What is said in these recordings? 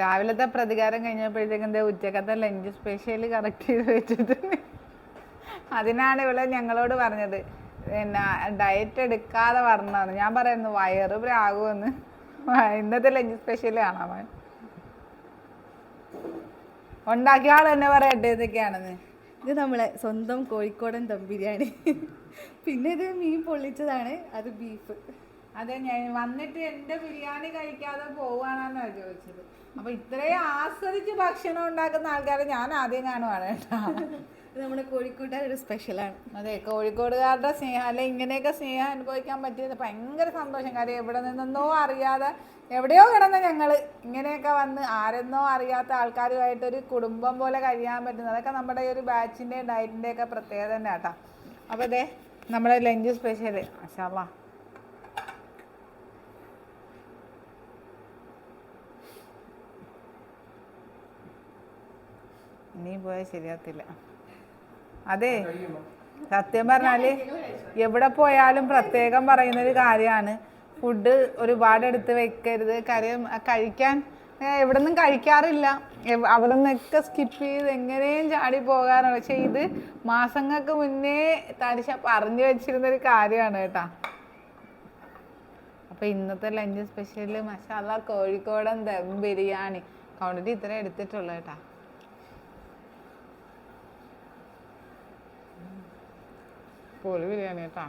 രാവിലത്തെ പ്രതികാരം കഴിഞ്ഞപ്പോഴത്തേക്കും എന്താ ഉച്ചക്കത്തെ ലഞ്ച് സ്പെഷ്യൽ കറക്റ്റ് ചെയ്ത് വെച്ചിട്ടുണ്ട് അതിനാണ് ഇവിടെ ഞങ്ങളോട് പറഞ്ഞത്. പിന്നെ ഡയറ്റ് എടുക്കാതെ പറഞ്ഞതാണ് ഞാൻ പറയുന്നു വയറ് പ്രാകുമെന്ന്. ഇന്നത്തെ ലഞ്ച് സ്പെഷ്യൽ കാണാൻ. ഉണ്ടാക്കിയ ആൾ തന്നെ പറയട്ടെ ഇതൊക്കെയാണെന്ന്. ഇത് നമ്മളെ സ്വന്തം കോഴിക്കോടൻ ദം ബിരിയാണി. പിന്നെ ഇത് മീൻ പൊള്ളിച്ചതാണ് അത് ബീഫ് അതെ ഞാൻ വന്നിട്ട് എന്റെ ബിരിയാണി കഴിക്കാതെ പോവാണെന്നാണ് ചോദിച്ചത്. അപ്പൊ ഇത്രയും ആസ്വദിച്ച് ഭക്ഷണം ഉണ്ടാക്കുന്ന ആൾക്കാരെ ഞാൻ ആദ്യം കാണുവാണ് കേട്ടോ. നമ്മുടെ കോഴിക്കോട്ടുകാർ ഒരു സ്പെഷ്യലാണ് അതെ കോഴിക്കോടുകാരുടെ സ്നേഹം അല്ലെ ഇങ്ങനെയൊക്കെ സ്നേഹം അനുഭവിക്കാൻ പറ്റിയത് ഭയങ്കര സന്തോഷം. കാര്യം എവിടെ നിന്നോ അറിയാതെ എവിടെയോ കിടന്ന് ഞങ്ങൾ ഇങ്ങനെയൊക്കെ വന്ന് ആരെന്നോ അറിയാത്ത ആൾക്കാരുമായിട്ടൊരു കുടുംബം പോലെ കഴിയാൻ പറ്റുന്നത്. അതൊക്കെ നമ്മുടെ ഈ ഒരു ബാച്ചിന്റെ ഡയറ്റിന്റെ ഒക്കെ പ്രത്യേകത തന്നെ കേട്ടോ. അപ്പോൾ അതെ നമ്മുടെ ലഞ്ച് സ്പെഷ്യൽ അശാവാ ഇനിയും പോയാൽ ശരിയാത്തില്ല അതെ സത്യം പറഞ്ഞാൽ എവിടെ പോയാലും പ്രത്യേകം പറയുന്നൊരു കാര്യമാണ്. ഫുഡ് ഒരുപാട് എടുത്ത് വെക്കരുത്. കാര്യം കഴിക്കാൻ എവിടെ നിന്നും കഴിക്കാറില്ല. അവിടെ നിന്നൊക്കെ സ്കിപ്പ് ചെയ്ത് എങ്ങനെയും ചാടി പോകാറാണ് പക്ഷെ ഇത് മാസങ്ങൾക്ക് മുന്നേ തരിശ പറഞ്ഞു വെച്ചിരുന്നൊരു കാര്യമാണ് കേട്ടാ. അപ്പൊ ഇന്നത്തെ ലഞ്ച് സ്പെഷ്യൽ മസാല കോഴിക്കോടൻ ദം ബിരിയാണി. ക്വാണ്ടിറ്റി ഇത്ര എടുത്തിട്ടുള്ളൂ കേട്ടാ. പൊളി ബിരിയാണി കേട്ടാ.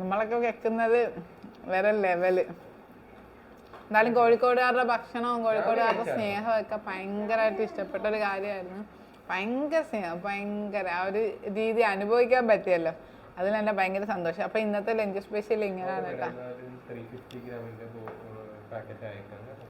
നമ്മളൊക്കെ വെക്കുന്നത് വേറെ ലെവൽ എന്നാലും കോഴിക്കോടുകാരുടെ ഭക്ഷണവും കോഴിക്കോടുകാരുടെ സ്നേഹവും ഒക്കെ ഭയങ്കരമായിട്ട് ഇഷ്ടപ്പെട്ട ഒരു കാര്യമായിരുന്നു. ഭയങ്കര സ്നേഹം ഭയങ്കര ആ ഒരു രീതി അനുഭവിക്കാൻ പറ്റിയല്ലോ. അതിൽ തന്നെ ഭയങ്കര സന്തോഷം. അപ്പൊ ഇന്നത്തെ ലഞ്ച് സ്പെഷ്യൽ ഇങ്ങനെയാണ് കേട്ടോ.